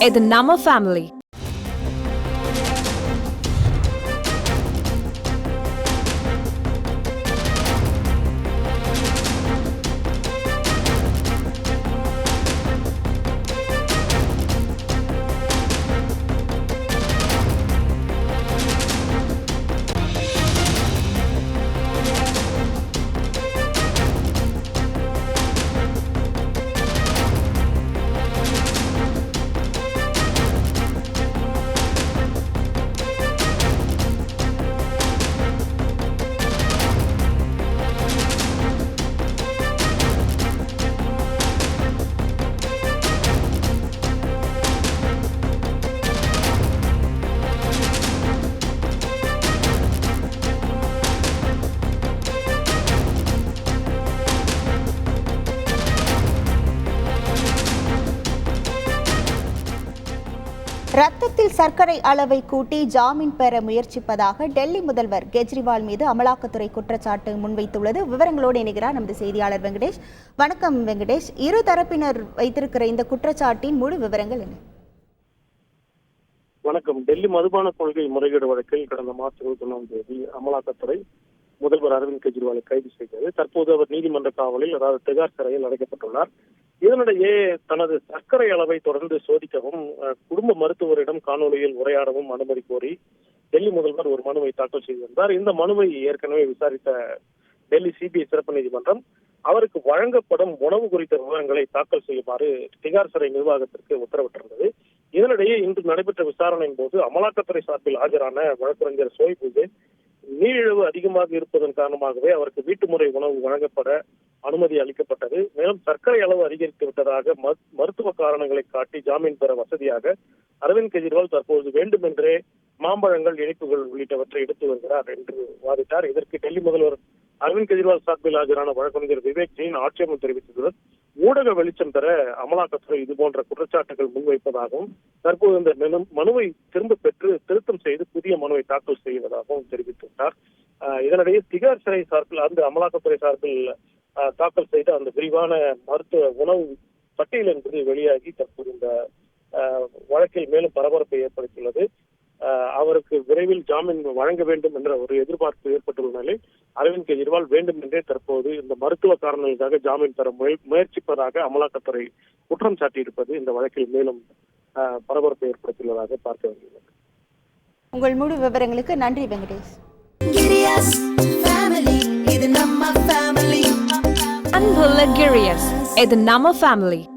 Edinama family. ரத்தத்தில் சர்க்கரை அளவை கூட்டி ஜாமீன் பெற முயற்சிப்பதாக டெல்லி முதல்வர் கெஜ்ரிவால் மீது அமலாக்கத்துறை குற்றச்சாட்டு முன்வைத்துள்ளது. விவரங்களோடு இணைகிறார் நமது செய்தியாளர் வெங்கடேஷ். வணக்கம் வெங்கடேஷ். இரு தரப்பினர் வைத்திருக்கிற இந்த குற்றச்சாட்டின் முழு விவரங்கள் என்ன? வணக்கம். டெல்லி மதுபான கொள்கை முறைகேடு வழக்கில் கடந்த மார்ச் இருபத்தி ஒன்றாம் தேதி அமலாக்கத்துறை முதல்வர் அரவிந்த் கெஜ்ரிவாலை கைது செய்தது. தற்போது அவர் நீதிமன்ற காவலில் அதாவது திகார் சிறையில் அடைக்கப்பட்டுள்ளார். இதனிடையே தனது சர்க்கரை அளவை தொடர்ந்து சோதிக்கவும் குடும்ப மருத்துவரிடம் காணொலியில் உரையாடவும் அனுமதி கோரி டெல்லி முதல்வர் ஒரு மனுவை தாக்கல் செய்திருந்தார் இந்த மனுவை ஏற்கனவே விசாரித்த டெல்லி சிபிஐ சிறப்பு நீதிமன்றம் அவருக்கு வழங்கப்படும் உணவு குறித்த விவரங்களை தாக்கல் செய்யுமாறு திகார் சிறை நிர்வாகத்திற்கு உத்தரவிட்டிருந்தது. இதனிடையே இன்று நடைபெற்ற விசாரணையின் போது அமலாக்கத்துறை சார்பில் ஆஜரான வழக்கறிஞர் சோய் பூஜே நீரிழிவு அதிகமாக இருப்பதன் காரணமாகவே அவருக்கு வீட்டு முறை உணவு வழங்கப்பட அனுமதி அளிக்கப்பட்டது. மேலும் சர்க்கரை அளவு அதிகரித்து விட்டதாக மருத்துவ காரணங்களை காட்டி ஜாமீன் பெற வசதியாக அரவிந்த் கெஜ்ரிவால் தற்போது வேண்டுமென்றே மாம்பழங்கள் இனிப்புகள் உள்ளிட்டவற்றை எடுத்து வருகிறார் என்று வாதிட்டார். இதற்கு டெல்லி முதல்வர் அரவிந்த் கெஜ்ரிவால் சார்பில் ஆஜரான வழக்கறிஞர் விவேக் ஜெயின் ஆட்சேபம் தெரிவித்ததுடன் ஊடக வெளிச்சம் பெற அமலாக்கத்துறை இது போன்ற குற்றச்சாட்டுகள் முன்வைப்பதாகவும் தற்போது இந்த மனுவை திரும்ப பெற்று திருத்தம் செய்து புதிய மனுவை தாக்கல் செய்வதாகவும் தெரிவித்துள்ளார். ஆஹ் இதனிடையே திகார் சிறை சார்பில் அந்த அமலாக்கத்துறை சார்பில் தாக்கல் செய்த அந்த விரிவான மருத்துவ உணவு பட்டியல் என்பது வெளியாகி தற்போது இந்த ஆஹ் வழக்கில் மேலும் பரபரப்பை ஏற்படுத்தியுள்ளது. ஆஹ் அவருக்கு விரைவில் ஜாமீன் வழங்க வேண்டும் என்ற ஒரு எதிர்பார்ப்பு ஏற்பட்டுள்ள நிலையில் அரவிந்த் கெஜ்ரிவால் வேண்டும் என்றே தற்போது இந்த மருத்துவ காரணங்களுக்காக ஜாமீன் பெற முயல்- முயற்சிப்பதாக அமலாக்கத்துறை குற்றம் சாட்டியிருப்பது இந்த வழக்கில் மேலும் ஆஹ் பரபரப்பை ஏற்படுத்தியுள்ளதாக பார்க்க வேண்டியுள்ளது உங்கள் முழு விவரங்களுக்கு நன்றி Venkatesh. Ligurius a the Nama family.